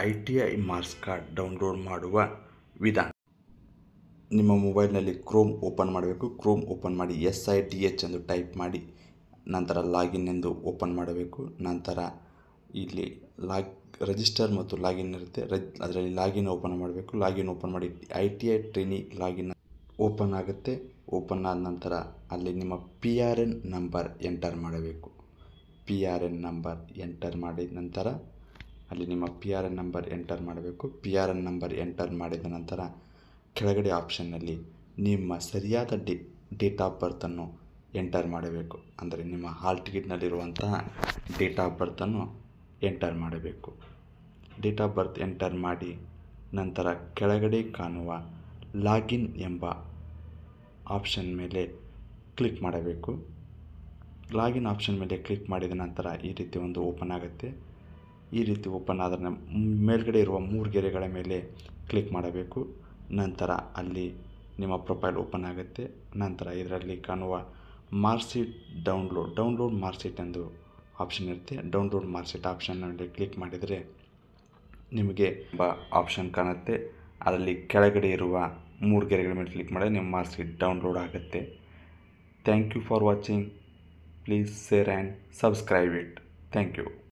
I T I marks card download ಮಾಡುವ ವಿಧಾನ. ನಿಮ್ಮ ಮೊಬೈಲ್ನಲ್ಲಿ ಕ್ರೋಮ್ ಓಪನ್ ಮಾಡಬೇಕು. ಕ್ರೋಮ್ ಓಪನ್ ಮಾಡಿ ಎಸ್ ಐ ಟಿ ಎಚ್ ಎಂದು ಟೈಪ್ ಮಾಡಿ, ನಂತರ ಲಾಗಿನ್ ಎಂದು ಓಪನ್ ಮಾಡಬೇಕು. ನಂತರ ಇಲ್ಲಿ ಲಾಗ್, ರಿಜಿಸ್ಟರ್ ಮತ್ತು ಲಾಗಿನ್ ಇರುತ್ತೆ. ಅದರಲ್ಲಿ ಲಾಗಿನ್ ಓಪನ್ ಮಾಡಬೇಕು. ಲಾಗಿನ್ ಓಪನ್ ಮಾಡಿ I T I trainee login open ಆಗುತ್ತೆ. ಓಪನ್ ಆದ ನಂತರ ಅಲ್ಲಿ ನಿಮ್ಮ P R N number enter ಮಾಡಬೇಕು. P R N number enter ಮಾಡಿದ ನಂತರ ಅಲ್ಲಿ ನಿಮ್ಮ P R N number enter ಮಾಡಬೇಕು. P R N number enter ಮಾಡಿದ ನಂತರ ಕೆಳಗಡೆ ಆಪ್ಷನ್ನಲ್ಲಿ ನಿಮ್ಮ ಸರಿಯಾದ ಡೇ ಡೇಟ್ ಆಫ್ ಬರ್ತನ್ನು ಎಂಟರ್ ಮಾಡಬೇಕು. ಅಂದರೆ ನಿಮ್ಮ ಹಾಲ್ ಟಿಕೆಟ್ನಲ್ಲಿರುವಂತಹ ಡೇಟ್ ಆಫ್ ಬರ್ತನ್ನು ಎಂಟರ್ ಮಾಡಬೇಕು. ಡೇಟ್ ಆಫ್ ಬರ್ತ್ ಎಂಟರ್ ಮಾಡಿ ನಂತರ ಕೆಳಗಡೆ ಕಾಣುವ ಲಾಗಿನ್ ಎಂಬ ಆಪ್ಷನ್ ಮೇಲೆ ಕ್ಲಿಕ್ ಮಾಡಬೇಕು. ಲಾಗಿನ್ ಆಪ್ಷನ್ ಮೇಲೆ ಕ್ಲಿಕ್ ಮಾಡಿದ ನಂತರ ಈ ರೀತಿ ಒಂದು ಓಪನ್ ಆಗುತ್ತೆ. ಈ ರೀತಿ ಓಪನ್ ಆದರೆ ಮೇಲ್ಗಡೆ ಇರುವ ಮೂರು ಗೆರೆಗಳ ಮೇಲೆ ಕ್ಲಿಕ್ ಮಾಡಬೇಕು. ನಂತರ ಅಲ್ಲಿ ನಿಮ್ಮ ಪ್ರೊಫೈಲ್ ಓಪನ್ ಆಗುತ್ತೆ. ನಂತರ ಇದರಲ್ಲಿ ಕಾಣುವ ಮಾರ್ಕ್ಶೀಟ್ ಡೌನ್ಲೋಡ್. ಡೌನ್ಲೋಡ್ ಮಾರ್ಕ್ಶೀಟ್ ಎಂದು ಆಪ್ಷನ್ ಇರುತ್ತೆ. ಡೌನ್ಲೋಡ್ ಮಾರ್ಕ್ಶೀಟ್ ಆಪ್ಷನ್ ಮೇಲೆ ಕ್ಲಿಕ್ ಮಾಡಿದರೆ ನಿಮಗೆ ಆಪ್ಷನ್ ಕಾಣುತ್ತೆ. ಅದರಲ್ಲಿ ಕೆಳಗಡೆ ಇರುವ ಮೂರು ಗೆರೆಗಳ ಮೇಲೆ ಕ್ಲಿಕ್ ಮಾಡಿದರೆ ನಿಮ್ಮ ಮಾರ್ಕ್ಶೀಟ್ ಡೌನ್ಲೋಡ್ ಆಗುತ್ತೆ. Thank you for watching. Please share and subscribe it. Thank you.